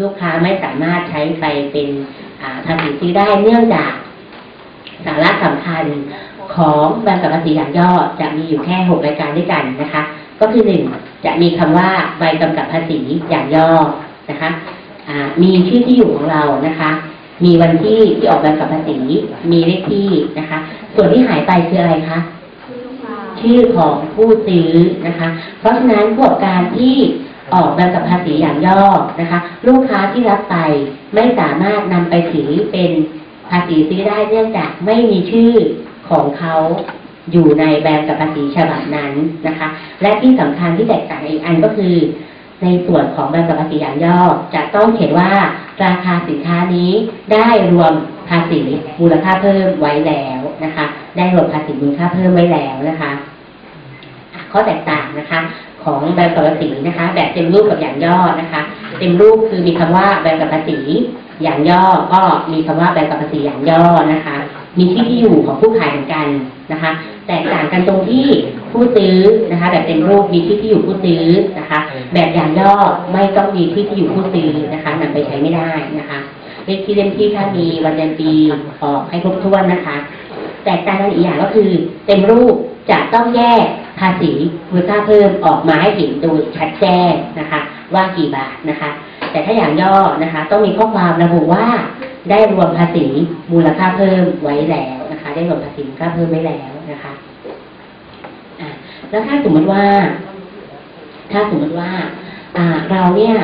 ลูกค้าไม่สามารถใช้ไปเป็นอ่าภาษีซื้อได้เนื่องจากสาระสำคัญของใบกำกับภาษีอย่างย่อจะมีอยู่แค่หกรายการด้วยกันนะคะ ก็คือหนึ่งจะมีคำว่าใบกำกับภาษีอย่างย่อนะคะอ่ามีชื่อที่อยู่ของเรานะคะ มีวันที่ที่ออกใบกำกับภาษีมีเลขที่นะคะ ส่วนที่หายไปคืออะไรคะชื่อของผู้ซื้อนะคะ เพราะฉะนั้นพวกการที่ ออกใบกำกับภาษีอย่างย่อนะคะ ลูกค้าที่รับไปไม่สามารถนำไปถือเป็นภาษีซื้อได้เนื่องจากไม่มีชื่อของเขาอยู่ในใบกำกับภาษีฉบับนั้นนะคะ และที่สำคัญที่แตกต่างอีกอันก็คือ ในส่วนของใบกำกับภาษีอย่างย่อ จะต้องเขียนว่าราคาสินค้านี้ได้รวมภาษีมูลค่าเพิ่มไว้แล้วนะคะ ได้รวมภาษีมูลค่าเพิ่มไว้แล้วนะคะ ข้อแตกต่างนะคะ ของใบกำกับภาษีนะคะ แบบเต็มรูปกับอย่างย่อนะคะ เต็มรูปคือมีคำว่าใบกำกับภาษีอย่างย่อก็มีคำว่าใบกำกับภาษีอย่างย่อนะคะ มีที่ที่อยู่ของผู้ขายเหมือนกันนะคะ แตกต่างกันตรงที่ผู้ซื้อนะคะ แบบเต็มรูปมีที่ที่อยู่ผู้ซื้อนะคะ แบบอย่างย่อไม่ต้องมีที่ที่อยู่ผู้ซื้อนะคะนำไปใช้ไม่ได้นะคะเลขที่เล่มที่ถ้ามีวันเดือนปีออกให้ครบถ้วนนะคะ แตกต่างกันอีกอย่างก็คือ เต็มรูปจะต้องแยกาษีมูลค่าเพิ่มออกมาให้เห็นโดยชัดแจ้งนะคะ ว่ากี่บาทนะคะ แต่ถ้าอย่างย่อนะคะ ต้องมีข้อความระบุว่า ได้รวมภาษีมูลค่าเพิ่มไว้แล้วนะคะ ได้รวมภาษีมูลค่าเพิ่มไว้แล้วนะคะแล้วถ้าสมมติว่า ถ้าสมมติว่าเราเนี่ย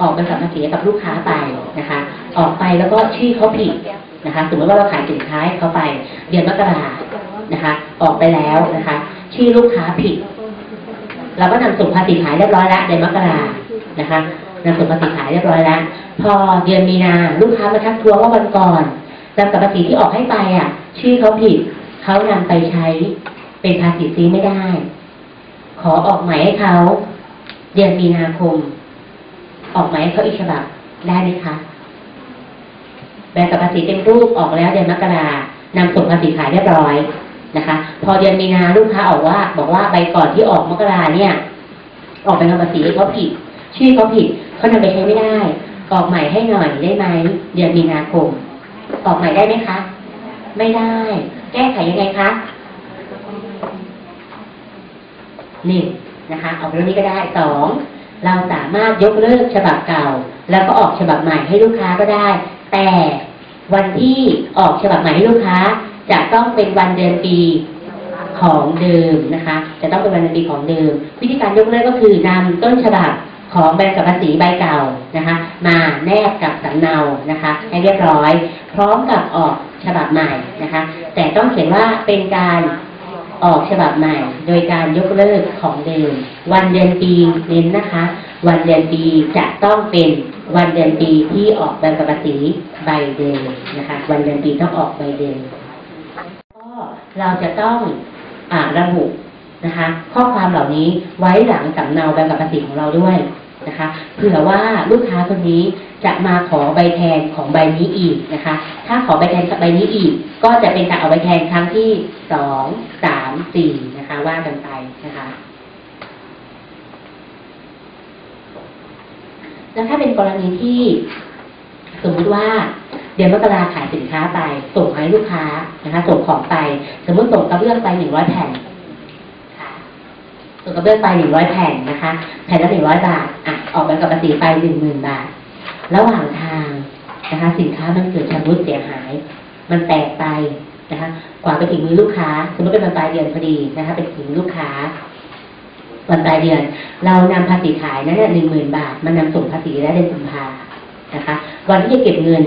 ออกใบกำกับภาษีกับลูกค้าไปนะคะ ออกไปแล้วก็ชื่อเขาผิดนะคะ สมมติว่าเราขายสินค้าเขาไป เดือนมกรานะคะ ออกไปแล้วนะคะ ชื่อลูกค้าผิด เราก็นำส่งภาษีขายเรียบร้อยแล้วเดือนมกรานะคะนำส่งภาษีขายเรียบร้อยแล้ว พอเดือนมีนาลูกค้ามาทักท้วงว่าวันก่อนจำกับภาษีที่ออกให้ไปอะ ชื่อเขาผิดเขานำไปใช้เป็นภาษีซื้อไม่ได้ ขอออกหมายให้เขาเดือนมีนาคม ออกหมายให้เขาอีกฉบับได้ไหมคะแบบกับภาษีเต็มรูปออกแล้วเดือนมกรานำส่งภาษีขายเรียบร้อย นะคะ พอเดือนมีนาลูกค้าออกว่า บอกว่าใบก่อนที่ออกมกราเนี่ย ออกไปทำภาษีเขาผิด ชื่อเขาผิดเขานำไปใช้ไม่ได้ออกใหม่ให้หน่อยได้ไหมเดือนมีนาคม ออกใหม่ได้ไหมคะ ไม่ได้ แก้ไขยังไงคะหนี่งนะคะออกเรื่องนี้ก็ได้สองเราสามารถยกเลิกฉบับเก่า แล้วก็ออกฉบับใหม่ให้ลูกค้าก็ได้ แต่วันที่ออกฉบับใหม่ให้ลูกค้า จะต้องเป็นวันเดือนปีของเดิมนะคะ จะต้องเป็นวันเดือนปีของเดิม วิธีการยกเลิกก็คือนำต้นฉบับของใบกับภาษีใบเก่านะคะ มาแนบกับสำเนานะคะ ให้เรียบร้อย พร้อมกับออกฉบับใหม่นะคะ แต่ต้องเขียนว่าเป็นการออกฉบับใหม่ โดยการยกเลิกของเดิม วันเดือนปีเน้นนะคะ วันเดือนปีจะต้องเป็นวันเดือนปีที่ออกใบกับภาษีใบเดิมนะคะ วันเดือนปีต้องออกใบเดิม เราจะต้องอ่าระบุนะคะ ข้อความเหล่านี้ไว้หลังสำเนาใบกับภาษีของเราด้วยนะคะเผื่อว่าลูกค้าคนนี้จะมาขอใบแทนของใบนี้อีกนะคะ ถ้าขอใบแทนกับใบนี้อีก ก็จะเป็นการเอาใบแทนครั้งที่สองสามสี่นะคะว่ากันไปนะคะแล้วถ้าเป็นกรณีที่สมมุติว่า เดือนมกราขายสินค้าไป ส่งให้ลูกค้านะคะ ส่งของไป สมมติส่งกระเบื้องไปหนึ่งร้อยแผ่นส่งกระเบื้องไปหนึ่งร้อยแผ่นนะคะแผ่นละหนึ่งร้อยบาทอะออกใบกับภาษีไปหนึ่งหมื่นบาท ระหว่างทางนะคะ สินค้ามันเกิดชำรุดเสียหาย มันแตกไปนะคะกว่าไปถึงมือลูกค้า สมมติเป็นวันปลายเดือนพอดีนะคะไปถึงลูกค้าวันปลายเดือน เรานำภาษีขายนั้นหนึ่งหมื่นบาท มันนำส่งภาษีและเดือนกุมภานะคะ วันที่จะเก็บเงิน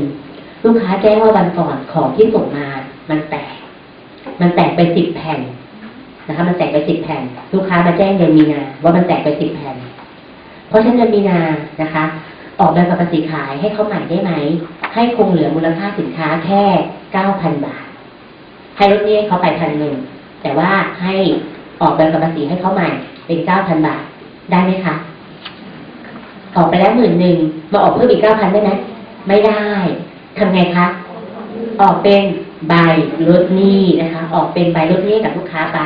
ลูกค้าแจ้งว่าวันก่อนของที่ส่งมา มันแตก มันแตกไปสิบแผ่นนะคะ มันแตกไปสิบแผ่น ลูกค้ามาแจ้งเดือนมีนาว่ามันแตกไปสิบแผ่น เพราะฉะนั้นเดือนมีนานะคะ ออกใบกับภาษีขายให้เขาใหม่ได้ไหม ให้คงเหลือมูลค่าสินค้าแค่เก้าพันบาท ให้ลดหนี้เขาไปพันหนึ่ง แต่ว่าให้ออกใบกับภาษีให้เขาใหม่ เป็นเก้าพันบาท ได้ไหมคะ ออกไปแล้วหมื่นหนึ่ง มาออกเพิ่มอีกเก้าพันได้ไหม ไม่ได้ ทำไงคะออกเป็นใบลดหนี้นะคะ ออกเป็นใบลดหนี้กับลูกค้าไป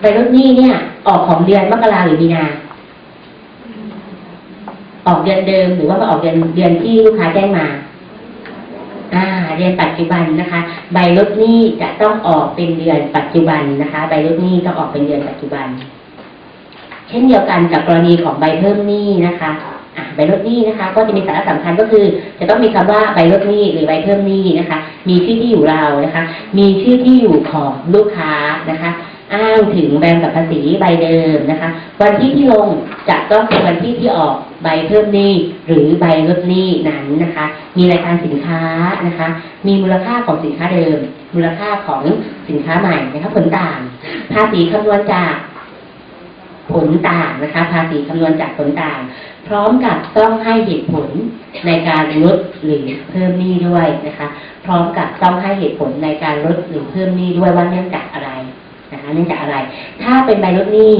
ใบลดหนี้เนี่ย ออกของเดือนมกราหรือมีนา ออกเดือนเดิมหรือว่ามาออกเดือนเดือนที่ลูกค้าแจ้งมา อ่า เดือนปัจจุบันนะคะ ใบลดหนี้จะต้องออกเป็นเดือนปัจจุบันนะคะ ใบลดหนี้ต้องออกเป็นเดือนปัจจุบัน เช่นเดียวกันกับกรณีของใบเพิ่มหนี้นะคะอะ ใบลดหนี้นะคะ ก็จะมีสาระสำคัญก็คือ จะต้องมีคำว่าใบลดหนี้หรือใบเพิ่มหนี้นะคะ มีชื่อที่อยู่เรานะคะ มีชื่อที่อยู่ของลูกค้านะคะ อ้างถึงแบงก์กับภาษีใบเดิมนะคะ วันที่ที่ลงจะต้องเป็นวันที่ที่ออกใบเพิ่มหนี้หรือใบลดหนี้นั้นนะคะ มีรายการสินค้านะคะ มีมูลค่าของสินค้าเดิม มูลค่าของสินค้าใหม่นะคะผลต่างภาษีคำนวณจากผลต่างนะคะ ภาษีคำนวณจากผลต่าง พร้อมกับต้องให้เหตุผลในการลดหรือเพิ่มหนี้ด้วยนะคะ พร้อมกับต้องให้เหตุผลในการลดหรือเพิ่มหนี้ด้วยว่าเนื่องจากอะไรนะคะเนื่องจากอะไร ถ้าเป็นใบลดหนี้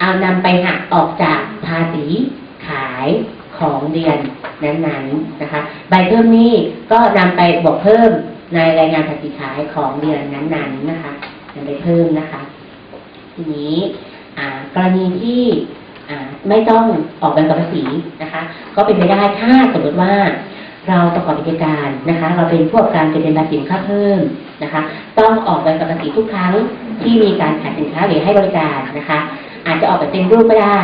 เอานำไปหักออกจากภาษีขายของเดือนนั้นๆนะคะ ใบเพิ่มหนี้ก็นำไปบวกเพิ่มในรายงานภาษีขายของเดือนนั้นๆนะคะนำไปเพิ่มนะคะ ทีนี้อ่ากรณีที่ ไม่ต้องออกใบกำกับภาษีนะคะ ก็เป็นไปได้ถ้าสมมติว่าเราประกอบกิจการนะคะ เราเป็นพวกการจะเบียนภาษีค่าเพิ่มนะคะ ต้องออกใบกำกับภาษีทุกครั้งที่มีการขายสินค้าหรือให้บริการนะคะ อาจจะออกแบบเป็นรูปก็ได้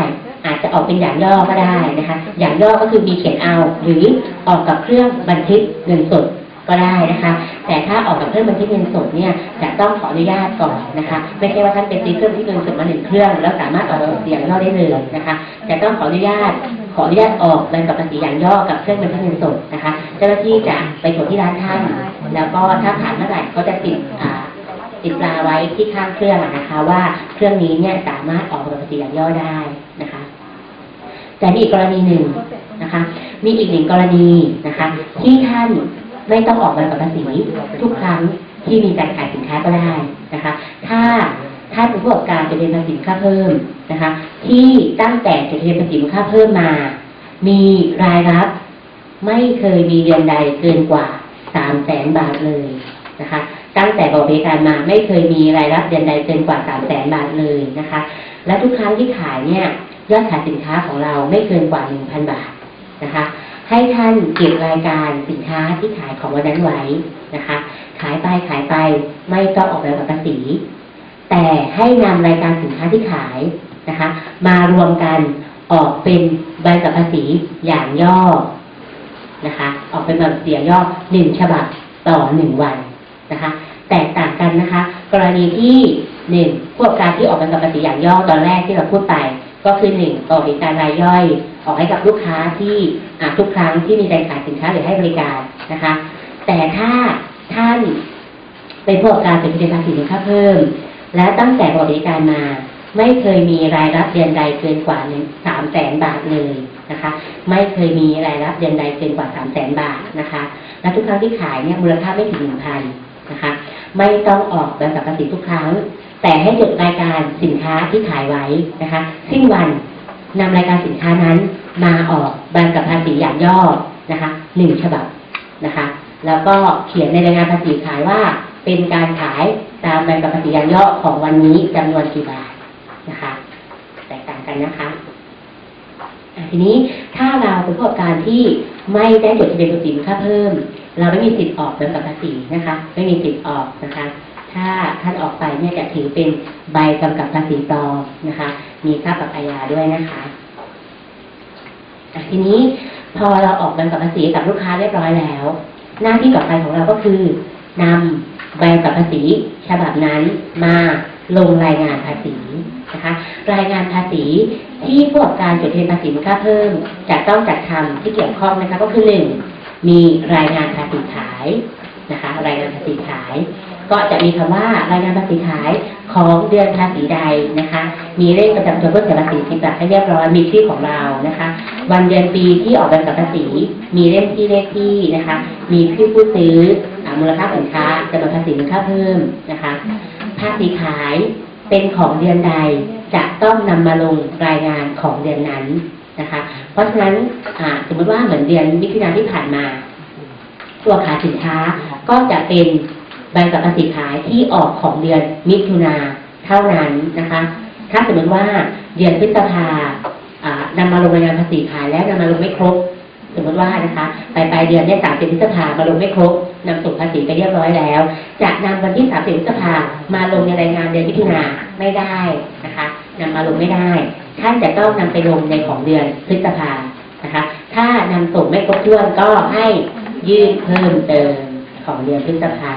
อาจจะออกเป็นอย่างย่อก็ได้นะคะ อย่างย่อก็คือมีเขียนเอา หรือออกกับเครื่องบันทึกเงินสด ก็ได้นะคะ แต่ถ้าออกกับเครื่องบันทึกเงินสดเนี่ยจะต้องขออนุญาตก่อนนะคะ ไม่ใช่ว่าท่านเป็นซื้อเครื่องบันทึกเงินสดมาหนึ่งเครื่อง แล้วสามารถออกแบบอย่างย่อได้เลยนะคะแต่ต้องขออนุญาตขออนุญาตออกใบกับภาษีอย่างย่อกับเครื่องบันทึกเงินสดนะคะ เจ้าหน้าที่จะไปตรวจที่ร้านท่านแล้วก็ถ้าผ่านเมื่อไหร่ก็จะติดอ่าติดปลาไว้ที่ข้างเครื่องนะคะ ว่าเครื่องนี้เนี่ยสามารถออกใบกับภาษีอย่างย่อได้นะคะ แต่มีอีกกรณีหนึ่งนะคะ มีอีกหนึ่งกรณีนะคะ ที่ท่าน ไม่ต้องออกใบกับภาษีทุกครั้งที่มีการขายสินค้าก็ได้นะคะ ถ้าถ้าเป็นผู้ประกอบการจะเป็นภาษีค่าเพิ่มนะคะ ที่ตั้งแต่จะเบียนภาษีค่าเพิ่มมา มีรายรับไม่เคยมีเดือนใดเกินกว่าสามแสนบาทเลยนะคะ ตั้งแต่บริการมาไม่เคยมีรายรับเดือนใดเกินกว่าสามแสนบาทเลยนะคะ และทุกครั้งที่ขายเนี่ยยอดขายสินค้าของเราไม่เกินกว่าหนึ่งพันบาทนะคะ ให้ท่านเก็บรายการสินค้าที่ขายของวันนั้นไว้นะคะ ขายไปขายไปไม่ต้องออกแบบภาษี แต่ให้นำรายการสินค้าที่ขายนะคะ มารวมกันออกเป็นใบกับภาษีอย่างย่อนะคะ ออกเป็นแบบเสียย่อหนึ่งฉบับต่อหนึ่งวันนะคะ แตกต่างกันนะคะ กรณีที่หนึ่งพวกการที่ออกเป็นกับภาษีอย่างย่อตอนแรกที่เราพูดไป ก็คือหนึ่งออกเป็นการรายย่อยออกให้กับลูกค้าที่ทุกครั้งที่มีการขายสินค้าหรือให้บริการนะคะ แต่ถ้าท่านเป็นผู้ประกอบการเป็นภาษีมูลค่าเพิ่ม และตั้งแต่บริการมาไม่เคยมีรายรับเดือนใดเกินกว่าหนึ่งสามแสนบาทเลยนะคะ ไม่เคยมีรายรับเดือนใดเกินกว่าสามแสนบาทนะคะ และทุกครั้งที่ขายเนี่ยมูลค่าไม่ถึงหนึ่งพันนะคะ ไม่ต้องออกใบกับภาษีทุกครั้ง แต่ให้จดรายการสินค้าที่ขายไว้นะคะ สิ้นวันนำรายการสินค้านั้นมาออกใบกับภาษีอย่างย่อนะคะหนึ่งฉบับนะคะ แล้วก็เขียนในรายงานภาษีขายว่าเป็นการขายตามใบกับภาษีอย่างย่อของวันนี้จำนวนกี่บาทนะคะ แตกต่างกันนะคะะทีนี้ถ้าเราเป็นผู้ประกอบการที่ไม่ได้จดทะเบียนภาษีมูลค่าเพิ่ม เราไม่มีสิทธิ์ออกใบกับภาษีนะคะ ไม่มีสิทธิ์ออกนะคะ ถ้าท่านออกไปเนี่ยจะถือเป็นใบกำกับภาษีปลอมนะคะ มีค่าปรับอาญาด้วยนะคะอะทีนี้พอเราออกใบกำกับภาษีกับลูกค้าเรียบร้อยแล้ว หน้าที่ต่อไปของเราก็คือนำใบกำกับภาษีฉบับนั้นมาลงรายงานภาษีนะคะรายงานภาษีที่ผู้ประกอบการจดทะเบียนภาษีมูลค่าเพิ่มจะต้องจัดทำที่เกี่ยวข้องนะคะก็คือหนึ่งมีรายงานภาษีขายนะคะ รายงานภาษีขาย ก็จะมีคำว่ารายงานภาษีขายของเดือนภาษีใดนะคะ มีเลขประจำตัวเพื่อเสียภาษีสิบหลักให้เรียบร้อยมีชื่อของเรานะคะ วันเดือนปีที่ออกใบกับภาษี มีเล่มที่เลขที่นะคะ มีชื่อผู้ซื้ออ่ามูลค่าสินค้าจำนวนภาษีมูลค่าเพิ่มนะคะ ภาษีขายเป็นของเดือนใดจะต้องนำมาลงรายงานของเดือนนั้นนะคะ เพราะฉะนั้นอ่าสมมติว่าเหมือนเดือนมิถุนายนที่ผ่านมา ตัวขายสินค้าก็จะเป็น ใบกับภาษีขายที่ออกของเดือนมิถุนาเท่านั้นนะคะ ถ้าสมมติว่าเดือนพฤษภาอ่านำมาลงรายงานภาษีขายแล้วนำมาลงไม่ครบ สมมติว่านะคะปลายปลายเดือนเนี่ยสามสิบพฤษภามาลงไม่ครบนำส่งภาษีไปเรียบร้อยแล้ว จะนำวันที่สามสิบพฤษภามาลงในรายงานเดือนมิถุนาไม่ได้นะคะนำมาลงไม่ได้ท่านจะต้องนำไปลงในของเดือนพฤษภานะคะ ถ้านำส่งไม่ครบถ้วนก็ให้ยื่นเพิ่มเติมของเดือนพฤษภา